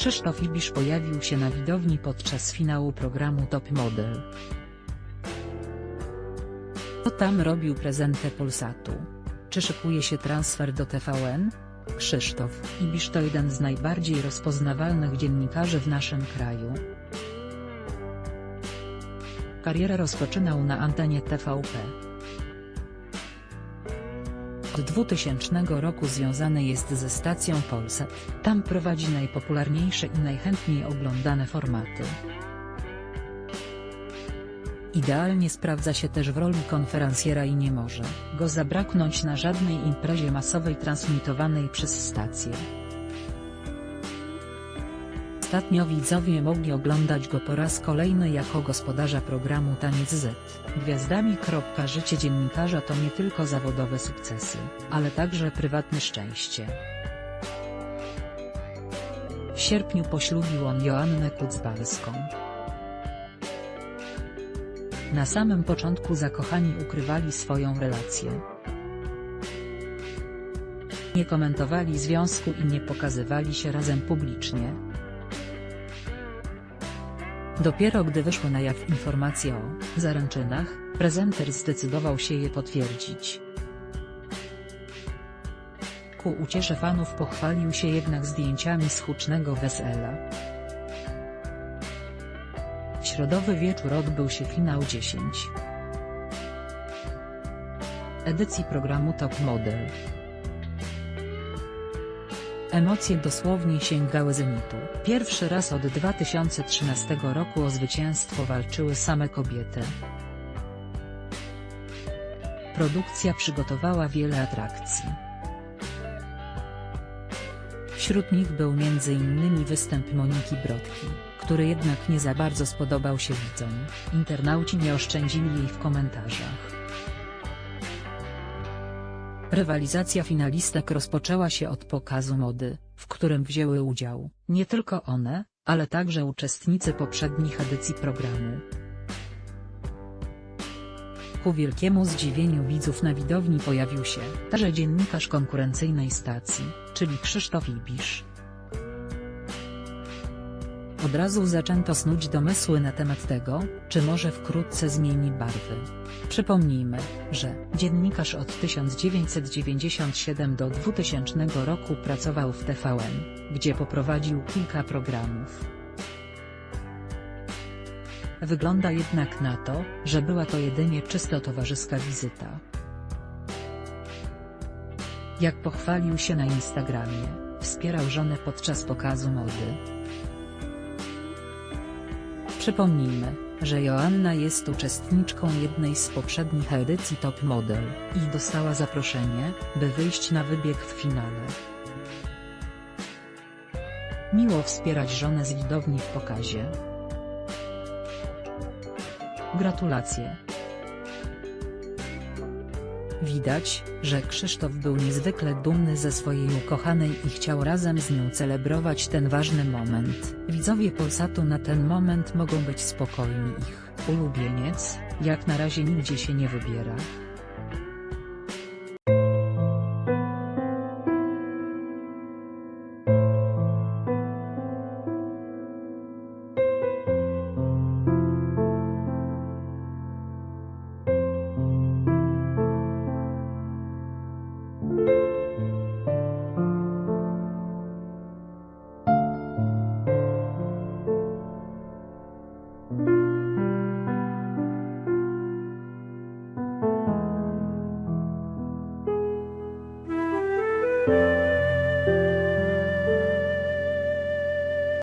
Krzysztof Ibisz pojawił się na widowni podczas finału programu Top Model. Co tam robił prezentę Polsatu? Czy szykuje się transfer do TVN? Krzysztof Ibisz to jeden z najbardziej rozpoznawalnych dziennikarzy w naszym kraju. Karierę rozpoczynał na antenie TVP. Od 2000 roku związany jest ze stacją Polsat, tam prowadzi najpopularniejsze i najchętniej oglądane formaty. Idealnie sprawdza się też w roli konferencjera i nie może go zabraknąć na żadnej imprezie masowej transmitowanej przez stację. Ostatnio widzowie mogli oglądać go po raz kolejny jako gospodarza programu Taniec Z. Gwiazdami. Życie dziennikarza to nie tylko zawodowe sukcesy, ale także prywatne szczęście. W sierpniu poślubił on Joannę Kucbalską. Na samym początku zakochani ukrywali swoją relację. Nie komentowali związku i nie pokazywali się razem publicznie. Dopiero gdy wyszły na jaw informacje o zaręczynach, prezenter zdecydował się je potwierdzić. Ku uciesze fanów pochwalił się jednak zdjęciami z hucznego wesela. W środowy wieczór odbył się finał 10 edycji programu Top Model. Emocje dosłownie sięgały zenitu. Pierwszy raz od 2013 roku o zwycięstwo walczyły same kobiety. Produkcja przygotowała wiele atrakcji. Wśród nich był m.in. występ Moniki Brodki, który jednak nie za bardzo spodobał się widzom. Internauci nie oszczędzili jej w komentarzach. Rywalizacja finalistek rozpoczęła się od pokazu mody, w którym wzięły udział nie tylko one, ale także uczestnicy poprzednich edycji programu. Ku wielkiemu zdziwieniu widzów na widowni pojawił się także dziennikarz konkurencyjnej stacji, czyli Krzysztof Ibisz. Od razu zaczęto snuć domysły na temat tego, czy może wkrótce zmieni barwy. Przypomnijmy, że dziennikarz od 1997 do 2000 roku pracował w TVN, gdzie poprowadził kilka programów. Wygląda jednak na to, że była to jedynie czysto towarzyska wizyta. Jak pochwalił się na Instagramie, wspierał żonę podczas pokazu mody. Przypomnijmy, że Joanna jest uczestniczką jednej z poprzednich edycji Top Model i dostała zaproszenie, by wyjść na wybieg w finale. Miło wspierać żonę z widowni w pokazie. Gratulacje. Widać, że Krzysztof był niezwykle dumny ze swojej ukochanej i chciał razem z nią celebrować ten ważny moment. Widzowie Polsatu na ten moment mogą być spokojni ich ulubieniec, jak na razie nigdzie się nie wybiera.